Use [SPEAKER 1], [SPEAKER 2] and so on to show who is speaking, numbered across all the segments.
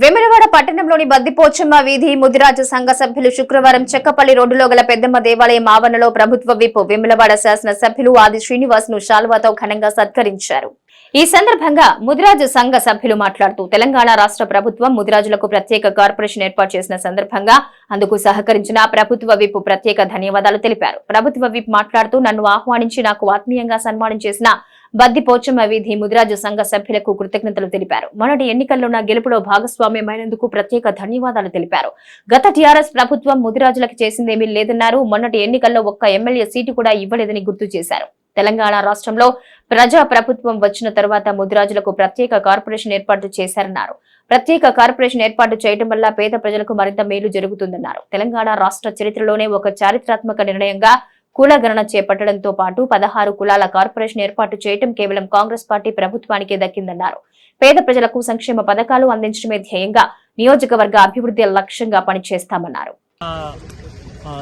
[SPEAKER 1] వెములవాడ పట్టణంలోని బద్దిపోచమ్మ వీధి ముదిరాజు సంఘ సభ్యులు శుక్రవారం చెక్కపల్లి రోడ్డులో గల పెద్దమ్మ దేవాలయం ఆవరణలో ప్రభుత్వ విప్ వెమిలవాడ శాసన సభ్యులు ఆది శ్రీనివాస్ను శాల్వాతో ఘనంగా సత్కరించారు. ఈ సందర్భంగా ముదిరాజు సంఘ సభ్యులు మాట్లాడుతూ తెలంగాణ రాష్ట్ర ప్రభుత్వం ముదిరాజులకు ప్రత్యేక కార్పొరేషన్ ఏర్పాటు చేసిన సందర్భంగా అందుకు సహకరించిన ప్రభుత్వ విప్ ప్రత్యేక ధన్యవాదాలు తెలిపారు. ప్రభుత్వ విప్ మాట్లాడుతూ నన్ను ఆహ్వానించి నాకు ఆత్మీయంగా సన్మానం చేసిన బద్ది పోచమ్మ వీధి ముదిరాజు సంఘ సభ్యులకు కృతజ్ఞతలు తెలిపారు. మొన్నటి ఎన్నికల్లో నా గెలుపులో భాగస్వామ్యమైనందుకు ప్రత్యేక ధన్యవాదాలు తెలిపారు. గత టీఆర్ఎస్ ప్రభుత్వం ముదిరాజులకు చేసిందేమీ లేదన్నారు. మొన్నటి ఎన్నికల్లో ఒక్క ఎమ్మెల్యే సీటు కూడా ఇవ్వలేదని గుర్తు చేశారు. తెలంగాణ రాష్ట్రంలో ప్రజా ప్రభుత్వం వచ్చిన తర్వాత ముదిరాజులకు ప్రత్యేక కార్పొరేషన్ ఏర్పాటు చేశారన్నారు. ప్రత్యేక కార్పొరేషన్ ఏర్పాటు చేయడం వల్ల పేద ప్రజలకు మరింత మేలు జరుగుతుందన్నారు. తెలంగాణ రాష్ట్ర చరిత్రలోనే ఒక చారిత్రాత్మక నిర్ణయంగా కులగణన చేపట్టడంతో పాటు పదహారు కులాల కార్పొరేషన్ ఏర్పాటు చేయడం కేవలం కాంగ్రెస్ పార్టీ ప్రభుత్వానికే దక్కిందన్నారు. పేద ప్రజలకు సంక్షేమ పథకాలు అందించడమే ధ్యేయంగా నియోజకవర్గ అభివృద్ధి లక్ష్యంగా పనిచేస్తామన్నారు.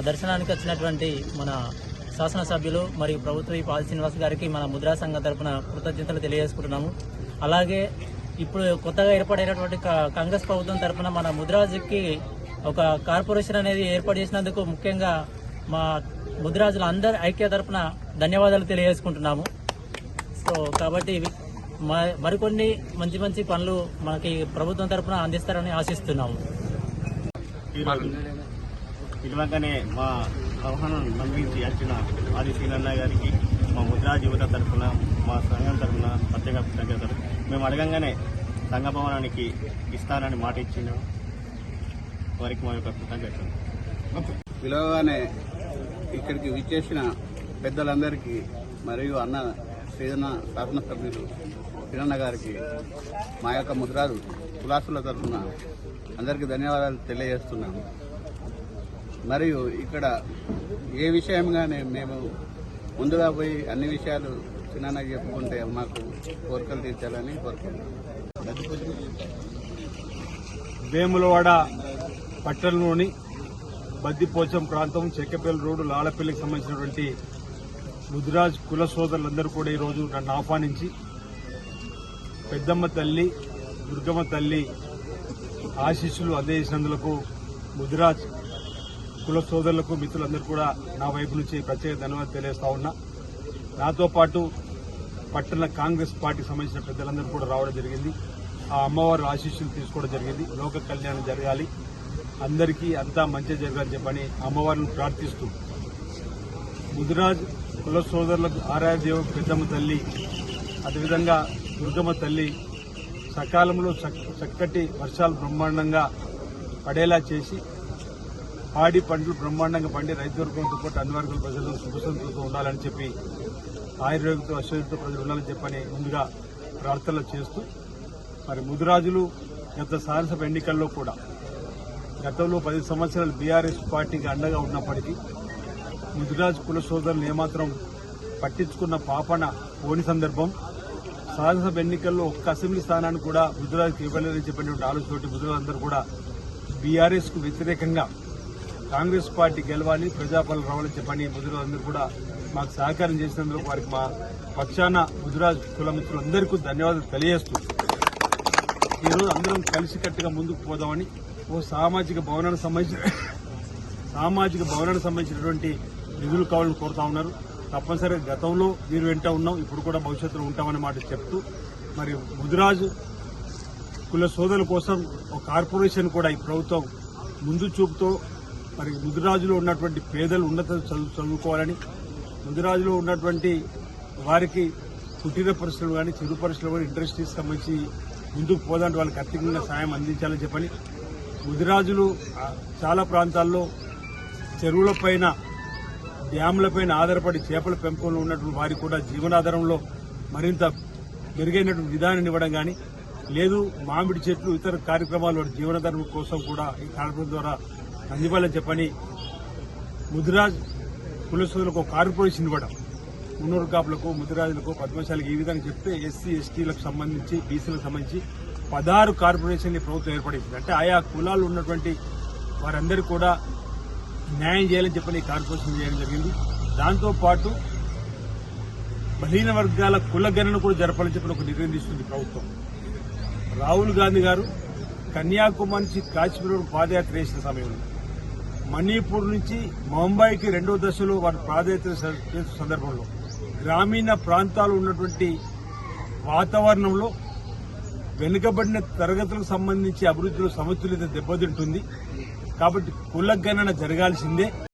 [SPEAKER 2] దర్శనానికి వచ్చినటువంటి మన శాసనసభ్యులు మరియు ప్రభుత్వ ఈ పాల్ శ్రీనివాస్ గారికి మన ముద్రా సంఘం తరపున కృతజ్ఞతలు తెలియజేసుకుంటున్నాము. అలాగే ఇప్పుడు కొత్తగా ఏర్పడైనటువంటి కాంగ్రెస్ ప్రభుత్వం తరపున మన ముద్రాజుకి ఒక కార్పొరేషన్ అనేది ఏర్పాటు చేసినందుకు ముఖ్యంగా మా ముద్రాజుల అందరి ఐక్య తరపున ధన్యవాదాలు తెలియజేసుకుంటున్నాము. సో కాబట్టి మరికొన్ని మంచి మంచి పనులు మనకి ప్రభుత్వం తరపున అందిస్తారని ఆశిస్తున్నాము.
[SPEAKER 3] ఇలాగనే మా ఆహ్వానం నమ్మించి వచ్చిన ఆది శ్రీనన్న గారికి మా ముద్రా జీవిత తరఫున మా సంఘం తరఫున ప్రత్యేక కృతజ్ఞతలు మేము అడగంగానే సంఘ భవనానికి ఇస్తానని మాట ఇచ్చిన వారికి మా యొక్క కృతజ్ఞతలు.
[SPEAKER 4] పిలవగానే ఇక్కడికి విచ్చేసిన పెద్దలందరికీ మరియు అన్న శ్రీధన శాసనసభ్యులు కిరణ్ గారికి మా యొక్క ముద్రాలు కులాసుల తరఫున అందరికీ ధన్యవాదాలు తెలియజేస్తున్నాము మరియు ఇక్కడ ఏ విషయంగానే మేము ముందుగా పోయి అన్ని విషయాలు చిన్న చెప్పుకుంటే మాకు కోరికలు తీర్చాలని కోరుకుంటున్నాం.
[SPEAKER 5] వేములవాడ పట్టణంలోని బద్దిపోచం ప్రాంతం చెక్కపల్లి రోడ్డు లాలపల్లికి సంబంధించినటువంటి ముదిరాజ్ కుల సోదరులందరూ కూడా ఈరోజు నన్ను ఆహ్వానించి పెద్దమ్మ తల్లి దుర్గమ్మ తల్లి ఆశీస్సులు అందజేసినందులకు ముదిరాజ్ కుల సోదరులకు మిత్రులందరూ కూడా నా వైపు నుంచి ప్రత్యేక ధన్యవాదాలు తెలియజేస్తా ఉన్నా. నాతో పాటు పట్టణ కాంగ్రెస్ పార్టీకి సంబంధించిన పెద్దలందరూ కూడా రావడం జరిగింది. ఆ అమ్మవారి ఆశీస్సులు తీసుకోవడం జరిగింది. లోక కళ్యాణం జరగాలి. అందరికీ అంతా మంచి జరగాలని చెప్పని అమ్మవారిని ప్రార్థిస్తూ ముదిరాజ్ కుల సోదరులకు ఆరాధ్యం పెద్దమ్మ తల్లి అదేవిధంగా దుర్గమ్మ తల్లి సకాలంలో చక్కటి వర్షాలు బ్రహ్మాండంగా పడేలా చేసి పాడి పంటలు బ్రహ్మాండంగా పండి రైతు వర్గంతో పాటు అన్ని వర్గాల ప్రజలు సుఖసంతులతో ఉండాలని చెప్పి ఆయుర్వేదంతో అశ్వర్యంతో ప్రజలు ఉండాలని చెప్పని ముందుగా ప్రార్థనలు చేస్తూ మరి ముదిరాజులు గత శాసనసభ ఎన్నికల్లో కూడా గతంలో పది సంవత్సరాలు బీఆర్ఎస్ పార్టీకి అండగా ఉన్నప్పటికీ ముదిరాజు కుల సోదరులు ఏమాత్రం పట్టించుకున్న పాపన పోని సందర్భం శాసనసభ ఎన్నికల్లో ఒక్క అసెంబ్లీ స్థానాన్ని కూడా ముదిరాజుకి ఇవ్వలేదని చెప్పినటువంటి ఆలోచన ముదిరాజులందరూ కూడా బీఆర్ఎస్కు వ్యతిరేకంగా కాంగ్రెస్ పార్టీ గెలవాలి ప్రజాపాలన రావాలని చెప్పని ముదిరాజులందరూ కూడా మాకు సహకారం చేసినందుకు వారికి మా పక్షాన ముదిరాజ్ కులమిత్రులందరికీ ధన్యవాదాలు తెలియజేస్తూ ఈరోజు అందరం కలిసికట్టుగా ముందుకు పోదామని ఓ సామాజిక భవనానికి సంబంధించిన సామాజిక భవనానికి సంబంధించినటువంటి నిధులు కావాలని కోరుతా ఉన్నారు. తప్పనిసరిగా గతంలో మీరు వెంట ఉన్నాం ఇప్పుడు కూడా భవిష్యత్తులో ఉంటామని మాట చెప్తూ మరి ముదిరాజు కుల సోదరుల కోసం ఒక కార్పొరేషన్ కూడా ఈ ప్రభుత్వం ముందు చూపుతో మరి ముదిరాజులో ఉన్నటువంటి పేదలు ఉన్నత చదువు చదువుకోవాలని ముదిరాజులో ఉన్నటువంటి వారికి కుటీర పరిశ్రమలు కానీ చిరు పరిశ్రమలు కానీ ఇండస్ట్రీస్ సంబంధించి ముందుకు పోదంటే వాళ్ళకి ఆర్థికంగా సాయం అందించాలని చెప్పని ముదిరాజులు చాలా ప్రాంతాల్లో చెరువులపైన డ్యాములపైన ఆధారపడి చేపల పెంపకంలో ఉన్నటువంటి వారికి కూడా జీవనాధారంలో మరింత మెరుగైనటువంటి విధానాన్ని ఇవ్వడం కానీ లేదు మామిడి చెట్లు ఇతర కార్యక్రమాలు వారి జీవనాధారం కోసం కూడా ఈ కార్యక్రమం ద్వారా అందివ్వాలని చెప్పని ముదిరాజ్ కులసోదరులకు కార్పొరేషన్ ఇవ్వడం మున్నూరు కాపులకు ముదిరాజులకు పద్మశాలకు ఈ విధంగా చెప్తే ఎస్సీ ఎస్టీలకు సంబంధించి బీసీలకు సంబంధించి పదహారు కార్పొరేషన్ని ప్రభుత్వం ఏర్పడింది. అంటే ఆయా కులాలు ఉన్నటువంటి వారందరూ కూడా న్యాయం చేయాలని చెప్పని కార్పొరేషన్ చేయడం జరిగింది. దాంతోపాటు బలహీన వర్గాల కుల గణన కూడా జరపాలని చెప్పిన ఒక నిర్ణయం తీసుకుంది ప్రభుత్వం. రాహుల్ గాంధీ గారు కన్యాకుమారి నుంచి కాశ్మీర్ పాదయాత్ర చేసిన సమయంలో మణిపూర్ నుంచి ముంబైకి రెండో దశలో వారు ప్రాధాన్యత సందర్భంలో గ్రామీణ ప్రాంతాలు ఉన్నటువంటి వాతావరణంలో వెనుకబడిన తరగతులకు సంబంధించి అభివృద్ధిలో సమతుల్యత దెబ్బతింటుంది. కాబట్టి కుల గణన జరగాల్సిందే.